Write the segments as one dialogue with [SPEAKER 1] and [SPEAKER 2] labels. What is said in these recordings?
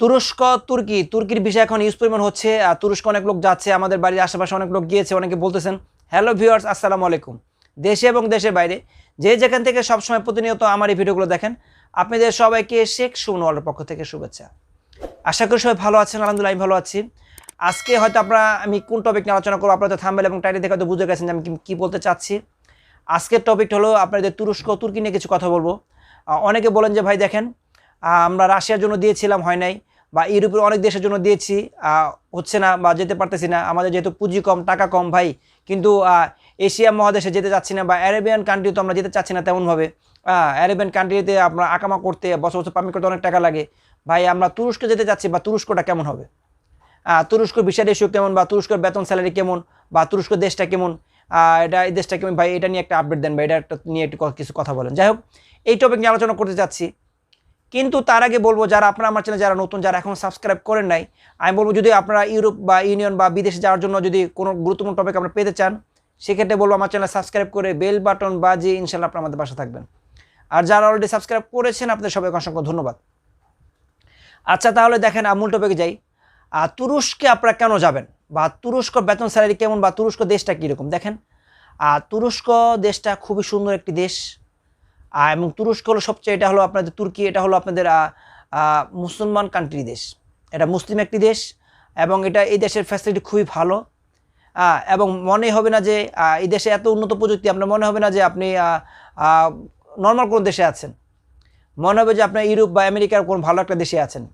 [SPEAKER 1] তুরস্ক, তুর্কি। তুর্কির বিষয় এখন ইউজ পরিমাণ হচ্ছে তুরস্ক অনেক লোক যাচ্ছে, আমাদের বাড়ির আশেপাশে অনেক লোক গিয়েছে, অনেকে বলতেছেন হ্যালো ভিউয়ার্স আসসালামু আলাইকুম। দেশে এবং দেশের বাইরে, যে যেখান থেকে সবসময় প্রতিনিয়ত আমার এই ভিডিওগুলো দেখেন, আপনাদের সবাইকে শেখ সুনওয়ালের পক্ষ থেকে শুভেচ্ছা। আশা করি সবাই ভালো আছেন, আলহামদুলিল্লাহ আমি ভালো আছি। আজকে হয়তো আপনারা, আমি কোন টপিক নিয়ে আলোচনা করব, আপনাদের থাম্বেল এবং টাইটেল দেখে হয়তো বুঝে গেছেন যে আমি কি বলতে চাচ্ছি। আজকের টপিকটা হলো আপনাদের তুরস্ক তুর্কি নিয়ে কিছু কথা বলব। অনেকে বলেন যে, ভাই দেখেন আমরা রাশিয়ার জন্য দিয়েছিলাম, হয় নাই? বা ইউরোপের অনেক দেশের জন্য দিয়েছি হচ্ছে না বা যেতে পারতেছি না। আমাদের যেহেতু পুঁজি কম, টাকা কম ভাই, কিন্তু এশিয়া মহাদেশে যেতে চাচ্ছি না বা অ্যারেবিয়ান কান্ট্রি তো আমরা যেতে চাচ্ছি না তেমনভাবে। অ্যারেবিয়ান কান্ট্রিতে আমরা আকামা করতে, বছর বছর পারমিট করতে অনেক টাকা লাগে। ভাই, আমরা তুরস্কে যেতে চাচ্ছি বা তুরস্কটা কেমন হবে? তুরস্ক ভিসা রেশিও কেমন বা তুরস্কের বেতন স্যালারি কেমন বা তুরস্ক দেশটা কেমন? এটা, এই দেশটা কেমন? ভাই, এটা নিয়ে একটা আপডেট দেন ভাই, এটা নিয়ে একটু কিছু কথা বলেন। যাই হোক, এই টপিক নিয়ে আলোচনা করতে চাচ্ছি। কিন্তু তার আগে বলব, যারা আপনারা আমার চ্যানেল যারা নতুন, যারা এখন সাবস্ক্রাইব করেন নাই, আমি বলব যদি আপনারা ইউরোপ বা ইউনিয়ন বা বিদেশে যাওয়ার জন্য যদি কোনো গুরুত্বপূর্ণ টপিক আপনারা পেতে চান, সেক্ষেত্রে বলব আমার চ্যানেল সাবস্ক্রাইব করে বেল বাটন বাজিয়ে ইনশাল্লাহ আপনারা আমাদের পাশে থাকবেন। আর যারা অলরেডি সাবস্ক্রাইব করেছেন, আপনাদের সবাইকে অসংখ্য ধন্যবাদ। আচ্ছা তাহলে দেখেন মূল টপিকে যাই। আর তুরস্কে আপনারা কেন যাবেন? বা তুরস্ক বেতন স্যালারি কেমন? বা তুরস্ক দেশটা কীরকম? দেখেন আর তুরস্ক দেশটা খুবই সুন্দর একটি দেশ। এবং তুরস্ক হলো সবচেয়ে, এটা হলো আপনাদের তুর্কি, এটা হলো আপনাদের মুসলমান কান্ট্রি দেশ। এটা মুসলিম একটি দেশ এবং এটা এই দেশের ফ্যাসিলিটি খুবই ভালো। এবং মনে হবে না যে এই দেশে এত উন্নত প্রযুক্তি, আপনার মনে হবে না যে আপনি নর্মাল কোনো দেশে আছেন। মনে হবে যে আপনার ইউরোপ বা আমেরিকার কোন ভালো একটা দেশে আছেন।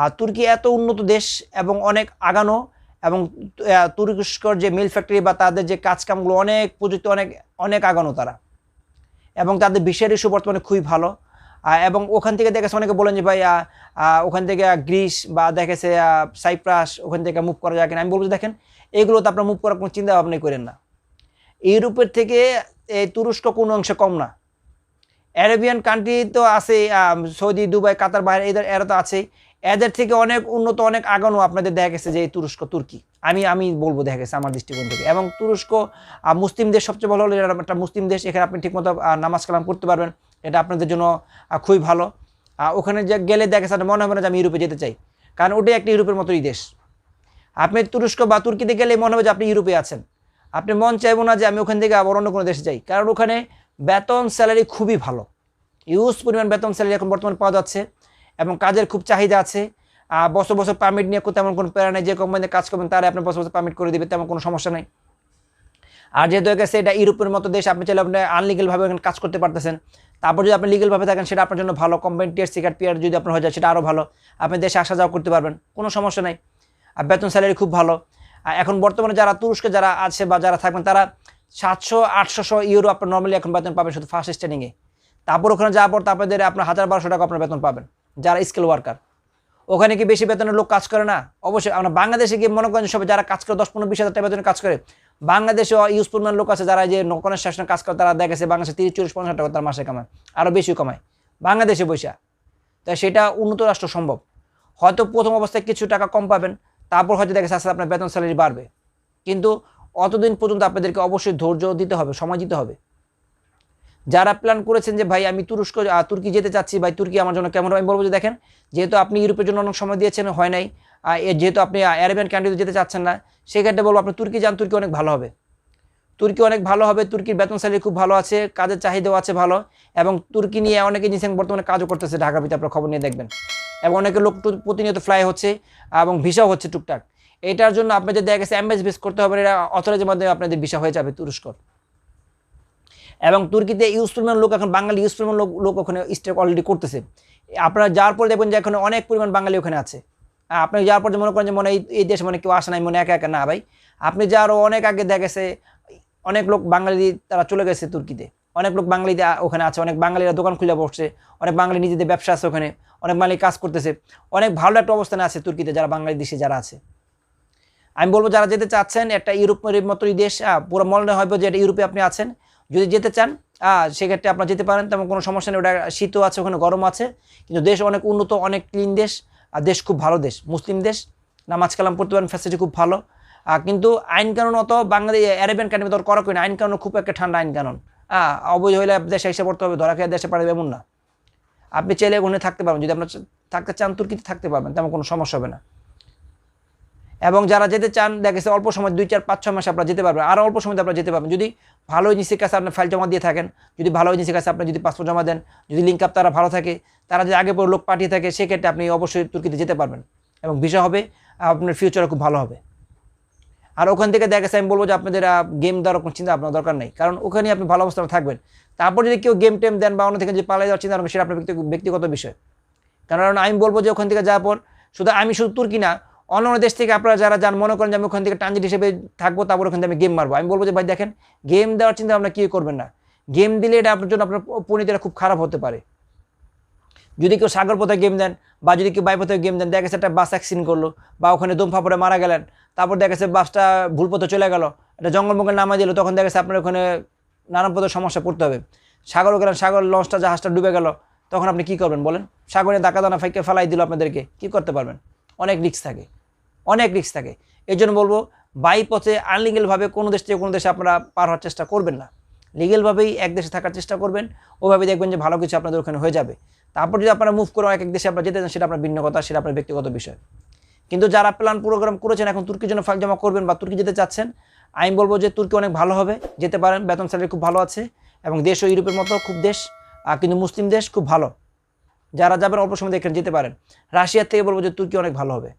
[SPEAKER 1] আর তুর্কি এত উন্নত দেশ এবং অনেক আগানো এবং তুরস্কর যে মিল ফ্যাক্টরি বা তাদের যে কাজকামগুলো, অনেক প্রযুক্তি, অনেক অনেক আগানো তারা। এবং তাদের বিশ্বের ইস্যু বর্তমানে খুবই ভালো। এবং ওখান থেকে দেখেছে অনেকে বলেন যে, ভাই ওখান থেকে গ্রিস বা দেখেছে সাইপ্রাস, ওখান থেকে মুভ করা যায় কিনা? আমি বলব দেখেন এগুলো তো আপনার মুভ করার কোনো চিন্তা ভাবনাই করেন না। ইউরোপের থেকে এই তুরস্ক কোনো অংশে কম না। অ্যারেবিয়ান কান্ট্রি তো আছে সৌদি, দুবাই, কাতার বাইরে এদের, এরা তো আছেই। এদের থেকে অনেক উন্নত, অনেক আগানো আপনাদের দেখা গেছে যে, এই তুরস্ক, তুর্কি। আমি আমি বলব, দেখা গেছে আমার দৃষ্টিকোণ থেকে। এবং তুরস্ক মুসলিম দেশ সবচেয়ে ভালো হলো একটা মুসলিম দেশ, এখানে আপনি ঠিকমতো নামাজ কালাম করতে পারবেন। এটা আপনাদের জন্য খুবই ভালো। ওখানে যে গেলে দেখা গেছে মনে হবে না যে আমি ইউরোপে যেতে চাই। কারণ ওটাই একটা ইউরোপের মতোই দেশ। আপনি তুরস্ক বা তুর্কিতে গেলে মনে হবে যে আপনি ইউরোপে আছেন। আপনি মন চাইব না যে আমি ওখান থেকে আবার অন্য কোনো দেশে যাই। কারণ ওখানে বেতন, স্যালারি খুবই ভালো। ইউজ পরিমাণ বেতন, স্যালারি এখন বর্তমানে পাওয়া যাচ্ছে। এবং কাজের খুব চাহিদা আছে। বছর বছর পারমিট নিয়ে তেমন কোনো প্যারা নেই, যে কোম্পানিতে কাজ করবেন তারা আপনার বছর বছর পারমিট করে দেবে, তেমন কোনো সমস্যা নেই। আর যেহেতু গেছে এটা ইউরোপের মতো দেশ, আপনি চাইলে আপনি আনলিগেলভাবে এখানে কাজ করতে পারতেছেন। তারপর যদি আপনি লিগেলভাবে থাকেন, সেটা আপনার জন্য ভালো। কোম্পানি টিয়ার সিকার পিয়ার যদি আপনার হয়ে যায়, সেটা আরও ভালো। আপনি দেশে আসা যাওয়া করতে পারবেন, কোনো সমস্যা নেই। আর বেতন স্যালারি খুব ভালো। আর এখন বর্তমানে যারা তুরস্কে যারা আছে বা যারা থাকবেন, তারা সাতশো, আটশোশো ইউরো আপনার নর্মালি এখন বেতন পাবেন শুধু ফার্স্ট স্ট্যান্ডিংয়ে তারপর ওখানে যাওয়ার পর তারপরে আপনার হাজার বারোশো টাকা আপনার বেতন পাবেন, যারা স্কিল ওয়ার্কার ওখানে কি বেশি বেতনের লোক কাজ করে না? অবশ্যই, আমরা বাংলাদেশে গিয়ে মনে করেন সবাই যারা কাজ করে, দশ, পনেরো, বিশ হাজার টাকা বেতনে কাজ করে বাংলাদেশে ইউজ পরিমাণ লোক আছে, যারা যে নকনের শাসনে কাজ করে, তারা দেখেছে বাংলাদেশে তিরিশ, চল্লিশ, পঞ্চাশ টাকা তার মাসে কামায় আরও বেশি কমায়, বাংলাদেশে বৈশা তাই সেটা উন্নত রাষ্ট্র সম্ভব। হয়তো প্রথম অবস্থায় কিছু টাকা কম পাবেন, তারপর হয়তো দেখেছে আস্তে আপনার বেতন স্যালারি বাড়বে। কিন্তু অতদিন পর্যন্ত আপনাদেরকে অবশ্যই ধৈর্য দিতে হবে, সময় দিতে হবে। যারা প্ল্যান করেছেন যে, ভাই, আমি তুরস্ক তুর্কি যেতে চাচ্ছি, ভাই, তুর্কি আমার জন্য কেমন? আমি বলব যে, দেখেন, যেহেতু আপনি ইউরোপের জন্য অনেক সময় দিয়েছেন, হয় নাই যেহেতু আপনি অ্যারাবিয়ান কান্ট্রিতে যেতে চাচ্ছেন না, সেক্ষেত্রে বলব আপনি তুর্কি যান, তুর্কি অনেক ভালো হবে। তুর্কি অনেক ভালো হবে, তুর্কির বেতন স্যালারি খুব ভালো আছে, কাজের চাহিদাও আছে ভালো, এবং তুর্কি নিয়ে অনেকে নিয়েছেন বর্তমানে কাজও করতেছে, ঢাকা ভিতরে আপনার খবর নিয়ে দেখবেন। এবং অনেকে লোক প্রতিনিয়ত ফ্লাই হচ্ছে, এবং ভিসাও হচ্ছে টুকটাক। এটার জন্য আপনাদের দেখা গেছে অ্যাম্বাস বেস করতে হবে এটা অথরাইজের মাধ্যমে আপনাদের ভিসা হয়ে যাবে তুরস্কর। এবং তুর্কিতে পরিমাণ লোক এখন, বাঙালি পরিমাণ লোক লোক ওখানে স্টে অলরেডি করতেছে। আপনারা যাওয়ার পরে দেখবেন যে এখানে অনেক পরিমাণ বাঙালি ওখানে আছে। আপনি যাওয়ার পর যে মনে করেন যে মনে এই- দেশে মানে কেউ আসে নাই, মনে একা একা। না ভাই, আপনি যাওয়ার অনেক আগে দেখা গেছে অনেক লোক বাঙালি তারা চলে গেছে তুর্কিতে। অনেক লোক বাঙালি ওখানে আছে, অনেক বাঙালিরা দোকান খুলে বসছে, অনেক বাঙালি নিজেদের ব্যবসা আছে ওখানে, অনেক বাঙালি কাজ করতেছে। অনেক ভালো একটা অবস্থানে আছে তুর্কিতে যারা বাঙালি দেশে যারা আছে। আমি বলব, যারা যেতে চাচ্ছেন, একটা ইউরোপের মতোই দেশ পুরো মনে হবে যে এটা ইউরোপে আপনি আছেন। যদি যেতে চান সেক্ষেত্রে আপনার যেতে পারেন, তেমন কোনো সমস্যা নেই। ওটা শীতও আছে, ওখানে গরম আছে। কিন্তু দেশ অনেক উন্নত, অনেক ক্লিন দেশ, আর দেশ খুব ভালো দেশ, মুসলিম দেশ। নামাজ কালাম পড়তে পারেন ফ্যাসিলিটি খুব ভালো। কিন্তু আইন কানুন অত বাংলাদেশ অ্যারেবিয়ান কান্ট্রি তোর করা করি না। আইন কানুন খুব একটা ঠান্ডা আইন কানুন। অবৈধ হইলে দেশে এসে পড়তে হবে, ধরা খেয়ে দেশে পাঠাবে এমন না। আপনি চাইলে ওখানে থাকতে পারবেন। যদি আপনার থাকতে চান, তুর্কিতে থাকতে পারবেন, তেমন কোনো সমস্যা হবে না। এবং যারা যেতে চান, দেখা গেছে অল্প সময়, দুই, চার, পাঁচ, ছয় মাসে আপনারা যেতে পারবেন। আরও অল্প সময় আপনারা যেতে পারবেন। যদি ভালো এজেন্সির কাছে আপনার ফাইল জমা দিয়ে থাকেন, যদি ভালো এজেন্সির কাছে আপনি যদি পাসপোর্ট জমা দেন, যদি লিঙ্ক আপ তারা ভালো থাকে, তারা যদি আগে পরে লোক পাঠিয়ে থাকে, সেক্ষেত্রে আপনি অবশ্যই তুর্কিতে যেতে পারবেন। এবং ভিসা হবে, আপনার ফিউচারও খুব ভালো হবে। আর ওখান থেকে দেখা গেছে, আমি বলব যে আপনাদের গেম দেওয়ার কোনো চিন্তা আপনার দরকার নেই। কারণ ওখানে আপনি ভালো অবস্থানে থাকবেন। তারপর যদি কেউ গেম টেম দেন বা অন্য থেকে যে পালিয়ে যাওয়ার চিন্তা করবেন সেটা আপনার ব্যক্তি- ব্যক্তিগত বিষয়। কারণ আমি বলব যে ওখান থেকে যাওয়ার পর, শুধু আমি শুধু তুর্কি না অন্য অন্য দেশ থেকে আপনারা যারা যান, মনে করেন যে আমি ওখান থেকে ট্রানজিট হিসেবে থাকব, তারপর ওখান থেকে আমি গেম মারবো। আমি বলব যে, ভাই, দেখেন গেম দেওয়ার চিন্তা আপনার কি করবেন না। গেম দিলে এটা আপনার জন্য আপনার পরিণতিটা খুব খারাপ হতে পারে। যদি কেউ সাগর পথে গেম দেন বা যদি কেউ বাইপথে গেম দেন, দেখা একটা বাস অ্যাক্সিডেন্ট করল বা ওখানে দম ফাপড়ে মারা গেলেন, তারপর দেখা গেছে বাসটা ভুল পথে চলে গেল, একটা জঙ্গল মঙ্গল নামা দিল, তখন দেখা গেছে আপনার ওখানে নানান পথে সমস্যা পড়তে হবে। সাগরও গেলেন, সাগর লঞ্চটা জাহাজটা ডুবে গেল, তখন আপনি কি করবেন বলেন? সাগরে দাকা দানা ফাইকে ফেলাই দিল আপনাদেরকে, কি করতে পারবেন? অনেক রিস্ক থাকে। অনেক রিস্ক থাকে। এই জন্য বলব বাই পথে আনলিগেলভাবে কোনো দেশ থেকে কোনো দেশে আপনারা পার হওয়ার চেষ্টা করবেন না। লিগেলভাবেই এক দেশে থাকার চেষ্টা করবেন, ওভাবে দেখবেন যে ভালো কিছু আপনাদের ওখানে হয়ে যাবে। তারপর যদি আপনারা মুভ করে এক এক দেশে আপনারা যেতে চান, সেটা আপনার ভিন্ন কথা, সেটা আপনার ব্যক্তিগত বিষয়। কিন্তু যারা প্ল্যান প্রোগ্রাম করেছেন, এখন তুর্কির জন্য ফাইল জমা করবেন বা তুর্কি যেতে চাচ্ছেন, আমি বলব যে তুর্কি অনেক ভালো হবে, যেতে পারেন, বেতন স্যালারি খুব ভালো আছে, এবং দেশ ও ইউরোপের মতো খুব দেশ কিন্তু মুসলিম দেশ খুব ভালো। যারা যাবেন অল্প সময় দেখেন, যেতে পারেন। রাশিয়ার থেকে বলব যে তুর্কি অনেক ভালো হবে।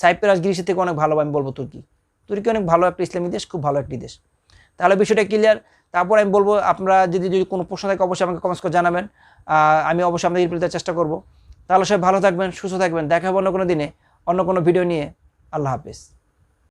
[SPEAKER 1] সাইপ্রাস গ্রিসের থেকে অনেক ভালো আমি বলব তুর্কি। তুর্কি অনেক ভালো একটা ইসলামী দেশ, খুব ভালো একটি দেশ। তাহলে বিষয়টা ক্লিয়ার তারপর আমি বলব, আপনারা যদি যদি কোনো প্রশ্ন থাকে, অবশ্যই আমাকে কমেন্টস করে জানাবেন। আমি অবশ্যই আপনাদের রিপ্লাই চেষ্টা করব। তাহলে সবাই ভালো থাকবেন, সুস্থ থাকবেন। দেখা হবে অন্য কোনো দিনে, অন্য কোনো ভিডিও নিয়ে। আল্লাহ হাফিজ।